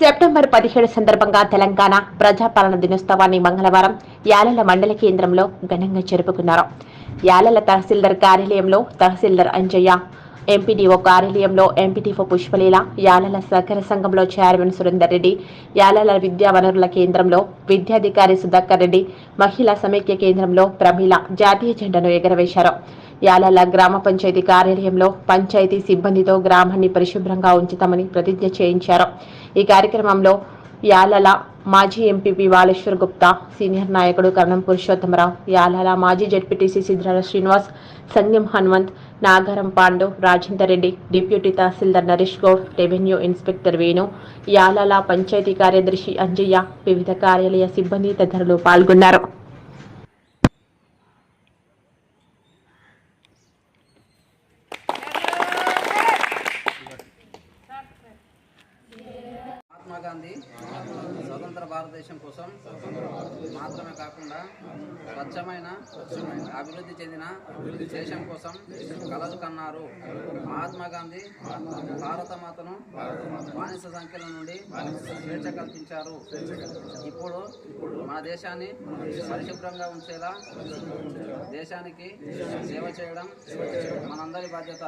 September పదిహేడు సందర్భంగా తెలంగాణ ప్రజాపాలన దినోత్సవాన్ని మంగళవారం యాలల మండల కేంద్రంలో ఘనంగా జరుపుకున్నారు. యాలల తహసీల్దార్ కార్యాలయంలో తహసీల్దార్ అంజయ్య ఎంపీడీఓ కార్యాలయంలో ఎంపీటీఓ పుష్పలీల యాలల సహకార సంఘంలో చైర్మన్ సురేందర్ రెడ్డి యాలల విద్యా వనరుల కేంద్రంలో విద్యాధికారి సుధాకర్ రెడ్డి మహిళా సమైక్య కేంద్రంలో ప్రమీల జాతీయ జెండాను ఎగరవేశారు. యాలల గ్రామ పంచాయతీ కార్యాలయంలో పంచాయతీ సిబ్బందితో గ్రామాన్ని పరిశుభ్రంగా ఉంచుతామని ప్రతిజ్ఞ చేయించారు. ఈ కార్యక్రమంలో యాలల మాజీ ఎంపీపీ బాలేశ్వర్ గుప్తా సీనియర్ నాయకుడు కరణం పురుషోత్తమరావు యాలల మాజీ ZPTC Siddala Srinivas Sangam Hanumanth Nagaram Pandu Rajender Reddy deputy tahsildar Naresh Goud revenue inspector Venu Yalala panchayat కార్యదర్శి అంజయ్య వివిధ కార్యాలయ సిబ్బంది తదితరులు పాల్గొన్నారు. గాంధీ. స్వతంత్ర భారతదేశం కోసం మాత్రమే కాకుండా స్వచ్ఛమైన అభివృద్ధి చెందిన దేశం కోసం కలలు కన్నారు. మహాత్మా గాంధీ భారత మాతను బానిస సంఖ్యల నుండి స్వేచ్ఛ కల్పించారు. ఇప్పుడు మన దేశాన్ని పరిశుభ్రంగా ఉంచేలా దేశానికి సేవ చేయడం మనందరి బాధ్యత.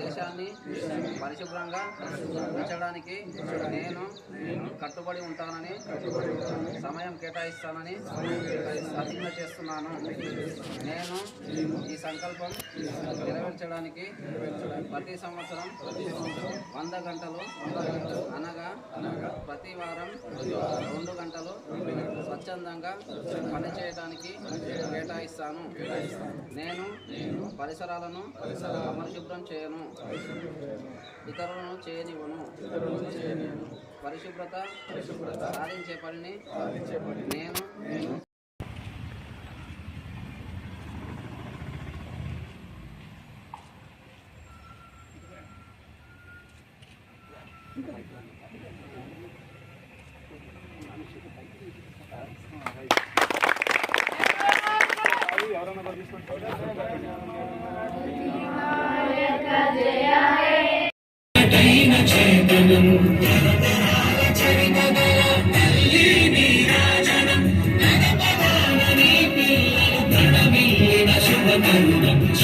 దేశాన్ని పరిశుభ్రంగా ఉంచడానికి నేను కట్టుబడి ఉంటానని సమయం కేటాయిస్తానని ప్రతిజ్ఞ చేస్తున్నాను. నేను ఈ సంకల్పం నెరవేర్చడానికి ప్రతి సంవత్సరం వంద గంటలు అనగా ప్రతి వారం రెండు గంటలు స్వచ్ఛందంగా పనిచేయడానికి కేటాయిస్తాను. నేను పరిసరాలను పరిశుభ్రం చేయను. ఇతరులను చేయనివ్వను. పరిశుభ్రత సాధించే పనిని నేను